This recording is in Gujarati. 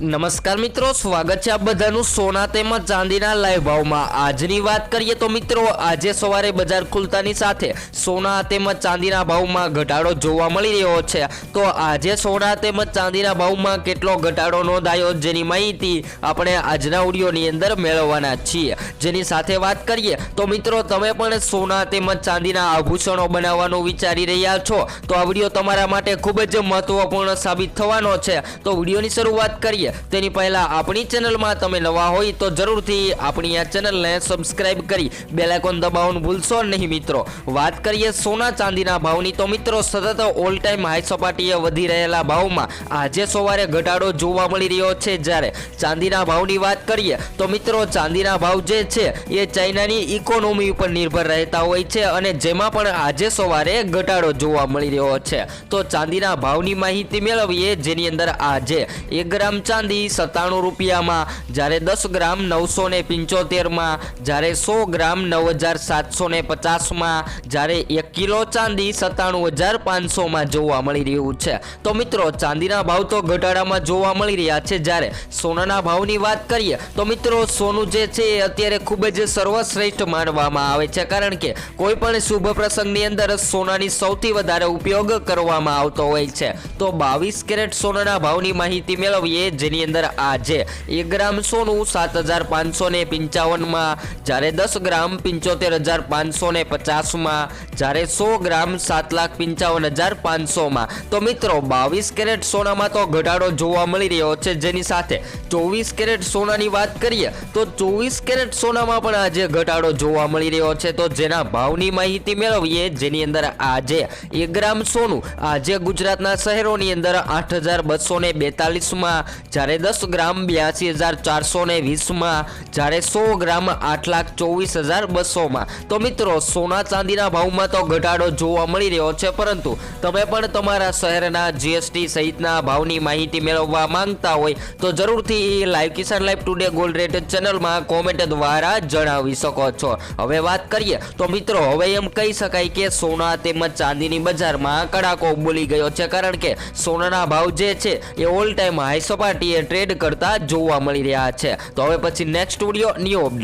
નમસ્કાર મિત્રો, સ્વાગત છે આ બધાનું સોના તેમજ ચાંદીના લાઈવ ભાવમાં. આજની વાત કરીએ તો મિત્રો, આજે સવારે બજાર ખુલતાની સાથે સોના તેમજ ચાંદીના ભાવમાં ઘટાડો જોવા મળી રહ્યો છે. તો આજે સોના તેમજ ચાંદીના ભાવમાં કેટલો ઘટાડો નોંધાયો જેની માહિતી આપણે આજના ઓડિયોની અંદર મેળવવાના છીએ. જેની સાથે વાત કરીએ તો મિત્રો, તમે પણ સોના તેમજ ચાંદીના આભૂષણો બનાવવાનું વિચારી રહ્યા છો. તો આ વીડિયો તમારા માટે ખૂબ જ મહત્વપૂર્ણ સાબિત થવાનો છે. તો વિડીયોની શરૂઆત કરીએ. તેની પહેલા આપણી ચેનલમાં તમે નવા હોય તો જરૂરથી આપણી આ ચેનલને સબસ્ક્રાઇબ કરી બેલાઇકોન દબાવવાનું ભૂલશો નહીં મિત્રો. વાત કરીએ સોના ચાંદીના ભાવની તો મિત્રો સતત ઓલ ટાઈમ હાઈ સપાટીએ વધી રહેલા ભાવમાં આજે સવારે ઘટાડો જોવા મળી રહ્યો છે જ્યારે ચાંદીના ભાવની વાત કરીએ તો મિત્રો ચાંદીના ભાવ જે છે એ ચાઇનાની ઇકોનોમી ઉપર નિર્ભર રહેતા હોય છે અને જેમાં પણ આજે સવારે ઘટાડો જોવા મળી રહ્યો છે. તો ચાંદીના ભાવની માહિતી મેળવીએ જેની અંદર આજે એક ગ્રામ ચાંદી સત્તાણું રૂપિયામાં, જ્યારે દસ ગ્રામ નવસો ને પંચોતેરમાં, જ્યારે સો ગ્રામ નવ હજાર સાતસો ને પચાસમાં, જ્યારે એક કિલો ચાંદી સત્તાણું હજાર પાંચસોમાં જોવા મળી રહ્યું છે. તો મિત્રો, ચાંદીના ભાવ તો ઘટાડામાં જોવા મળી રહ્યા છે જ્યારે સોનાના ભાવની વાત કરીએ, તો મિત્રો, સોનું જે છે એ અત્યારે ખૂબ જ સર્વશ્રેષ્ઠ માનવામાં આવે છે. કારણ કે કોઈ પણ શુભ પ્રસંગની અંદર સોનાની સૌથી વધારે ઉપયોગ કરવામાં આવતો હોય છે. તો બાવીસ કેરેટ સોનાના ભાવની માહિતી મેળવીએ જેની અંદર આજે એક ગ્રામ સોનું સાત હજાર પાંચસો ને પંચાવનમાં, જ્યારે દસ ગ્રામ પંચોતેર હજાર પાંચસો ને પચાસમાં, જ્યારે સો ગ્રામ સાત લાખ પંચાવન હજાર પાંચસોમાં. તો મિત્રો, બાવીસ કેરેટ સોનામાં તો ઘટાડો જોવા મળી રહ્યો છે. જેની સાથે ચોવીસ કેરેટ સોનાની વાત કરીએ, તો ચોવીસ કેરેટ સોનામાં પણ આજે ઘટાડો જોવા મળી રહ્યો છે. તો જેના ભાવની માહિતી મેળવીએ, જેની અંદર આજે એક ગ્રામ સોનું, આજે ગુજરાતના શહેરોની અંદર આઠ હજાર બસો ને બેતાલીસમાં જ્યારે દસ ગ્રામ બ્યાસી હજાર ચારસો ને વીસમાં, જ્યારે સો ગ્રામ આઠ લાખ ચોવીસ હજાર બસોમાં. તો મિત્રો, સોના ચાંદીના ભાવમાં તો ઘટાડો જોવા મળી રહ્યો છે, પરંતુ તમે પણ તમારા શહેરના જીએસટી સહિતના ભાવની માહિતી મેળવવા માંગતા હોય, તો જરૂરથી live Kisan live today gold rate ચેનલમાં કોમેન્ટ દ્વારા જણાવી શકો છો. હવે વાત કરીએ, તો મિત્રો, હવે એમ કહી શકાય કે સોના તેમજ ચાંદીની બજારમાં કડાકો બોલી ગયો છે, કારણ કે સોનાના ભાવ જે છે, એ ઓલ ટાઈમ હાઈ સપાટીએ ટ્રેડ કરતા જોવા મળી રહ્યા છે. તો હવે પછી નેક્સ્ટ સ્ટુડિયો ન્યૂ અપડેટ